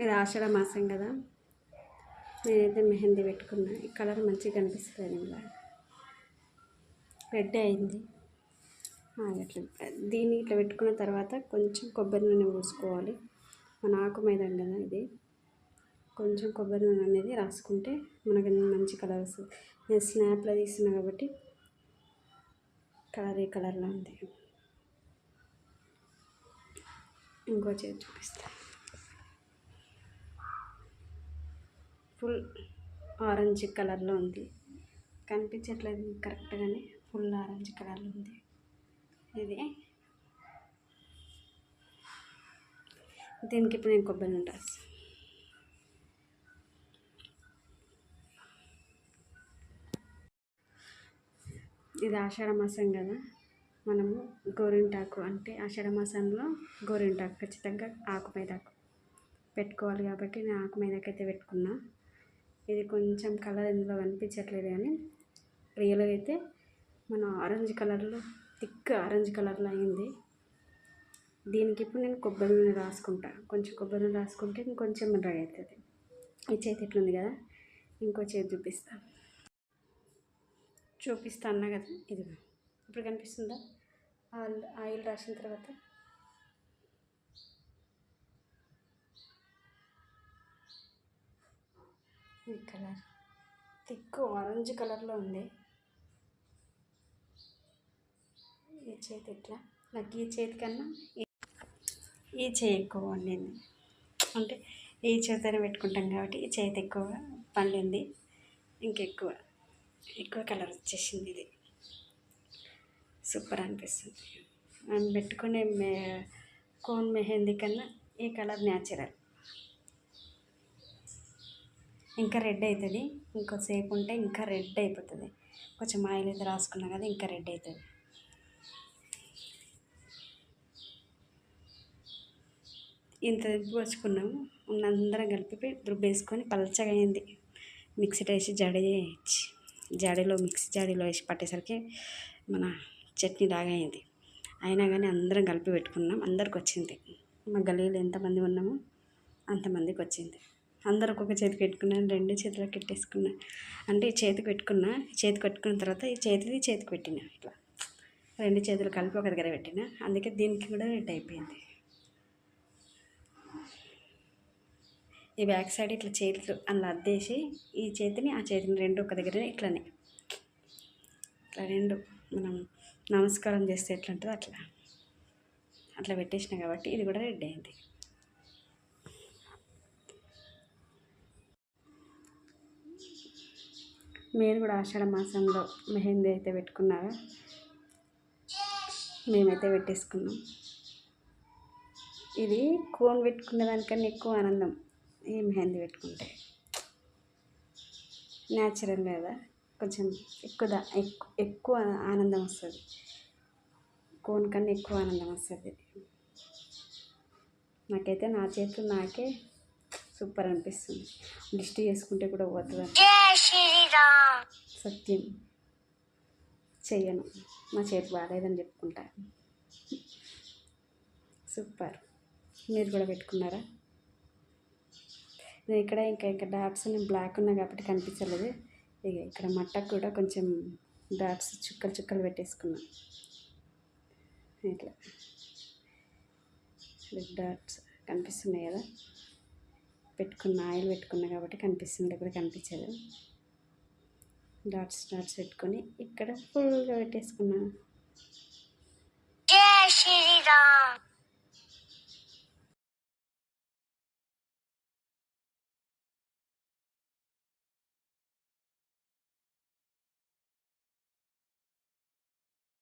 ఇది ఆషాఢ మాసం కదా. నేనైతే మెహందీ పెట్టుకున్నా. ఈ కలర్ మంచిగా కనిపిస్తుంది ఇలా రెడ్ అయింది. ఇట్లా దీన్ని ఇట్లా పెట్టుకున్న తర్వాత కొంచెం కొబ్బరి నూనె పోసుకోవాలి. మన ఆకు మైదాం కదా ఇది. కొంచెం కొబ్బరి నూనె అనేది రాసుకుంటే మనకి మంచి కలర్ వస్తుంది. నేను స్నాప్లో తీస్తున్నా కాబట్టి కలర్ ఈ కలర్లో ఉంది. ఇంకో చేతి చూపిస్తాను ఫుల్ ఆరెంజ్ కలర్లో ఉంది. కనిపించట్లేదు కరెక్ట్గానే ఫుల్ ఆరెంజ్ కలర్లో ఉంది. ఇది. దీనికి ఇప్పుడు నేను కొబ్బరి నూనె రాస్తాను ఇది ఆషాఢ మాసం కదా. మనము గోరింటాకు అంటే ఆషాఢ మాసంలో గోరింటాకు ఖచ్చితంగా ఆకు మీదకు పెట్టుకోవాలి కాబట్టి నేను ఆకు మీదకైతే పెట్టుకున్నా. ఇది కొంచెం కలర్ ఇందులో కనిపించట్లేదు కానీ రియల్గా అయితే మన ఆరెంజ్ కలర్లో థిక్ ఆరెంజ్ కలర్లో అయింది. దీనికి ఇప్పుడు నేను కొబ్బరి నూనె రాసుకుంటా. కొంచెం కొబ్బరి నూనె రాసుకుంటే ఇంకొంచెం డ్రై అవుతుంది. ఈ చేతి ఇట్లుంది కదా? ఇంకో చేతి చూపిస్తాను చూపిస్తా అన్నా కదా? ఇది ఇప్పుడు కనిపిస్తుందా? ఆయిల్ ఆయిల్ రాసిన తర్వాత ఈ కలర్. థిక్ ఆరెంజ్ కలర్లో ఉంది. ఈ చేతి ఇట్లా నాకు ఈ చేతి కన్నా ఈ- చేయి ఎక్కువ వండింది. అంటే ఈ చేతిని పెట్టుకుంటాం కాబట్టి ఈ చేతి ఎక్కువ పండింది. ఇంకెక్కువ ఎక్కువ కలర్ వచ్చేసింది ఇది. సూపర్ అనిపిస్తుంది. మనం పెట్టుకునే మే కోన్ మెహందీ కన్నా ఈ కలర్ న్యాచురల్. ఇంకా రెడ్ అవుతుంది. ఇంకోసేపు ఉంటే ఇంకా రెడ్ అయిపోతుంది. కొంచెం ఆయిల్ అయితే రాసుకున్నా కదా ఇంకా రెడ్ అవుతుంది. ఇంత పోసుకున్నాము. ఉన్నందరం కలిపి రుబ్బేసుకొని పలచగా అయింది. మిక్సీ వేసి జడ వేసి జాడీలో మిక్సీ జాడీలో వేసి పట్టేసరికి మన చట్నీ లాగా అయింది. అయినా కానీ అందరం కలిపి పెట్టుకున్నాం. అందరికి వచ్చింది. మా గలీలో ఎంతమంది ఉన్నామో అంతమందికి వచ్చింది. అందరు ఒక్కొక్క చేతికి పెట్టుకున్నాను రెండు చేతులకు పెట్టేసుకున్నా అంటే ఈ చేతికి పెట్టుకున్నా చేతి చేతికి పెట్టుకున్న తర్వాత ఈ చేతిది చేతికి పెట్టిన ఇట్లా. రెండు చేతులు కలిపి ఒక దగ్గర పెట్టిన. అందుకే దీనికి కూడా రెడ్ అయిపోయింది. ఈ బ్యాక్ సైడ్ ఇట్లా చేతులు అలా అద్దేసి ఈ చేతిని ఆ చేతిని రెండు ఒక దగ్గర ఇట్లనే. ఇట్లా రెండు మనం నమస్కారం చేస్తే ఎట్లా ఉంటుందో అట్లా. అట్లా పెట్టేసిన కాబట్టి ఇది కూడా రెడ్ అయింది. మీరు కూడా ఆషాఢ మాసంలో మెహందీ అయితే పెట్టుకున్నారా? మేమైతే పెట్టేసుకున్నాం. ఇది కోన్ పెట్టుకునే దానికన్నా ఎక్కువ ఆనందం ఈ మెహందీ పెట్టుకుంటే. న్యాచురల్ కదా. కొంచెం ఎక్కువ ఎక్కువ ఆనందం వస్తుంది. కోన్ కన్నా ఎక్కువ ఆనందం వస్తుంది. నాకైతే నా చేతులు నాకే సూపర్ అనిపిస్తుంది. లిస్ట్ చేసుకుంటే కూడా పోతుంది సత్యం. చెయ్యను. మా చేతి బాగాలేదని చెప్పుకుంటా. సూపర్. మీరు కూడా పెట్టుకున్నారా? నేను ఇక్కడ ఇంకా ఇంకా డాబ్స్ నేను బ్లాక్ ఉన్నా కాబట్టి కనిపించలేదు. ఇక ఇక్కడ మట్టకు కూడా కొంచెం డాబ్స్ చుక్కలు చుక్కలు పెట్టేసుకున్నా. ఇట్లా. రెడ్ డాట్స్ కనిపిస్తున్నాయి కదా. పెట్టుకున్న ఆయిల్ పెట్టుకున్నా కాబట్టి కనిపిస్తుంది. ఇక్కడ కనిపించలేదు డాట్స్ డాట్స్ పెట్టుకొని ఇక్కడ ఫుల్గా పెట్టేసుకున్నాను. జై శ్రీరామ్.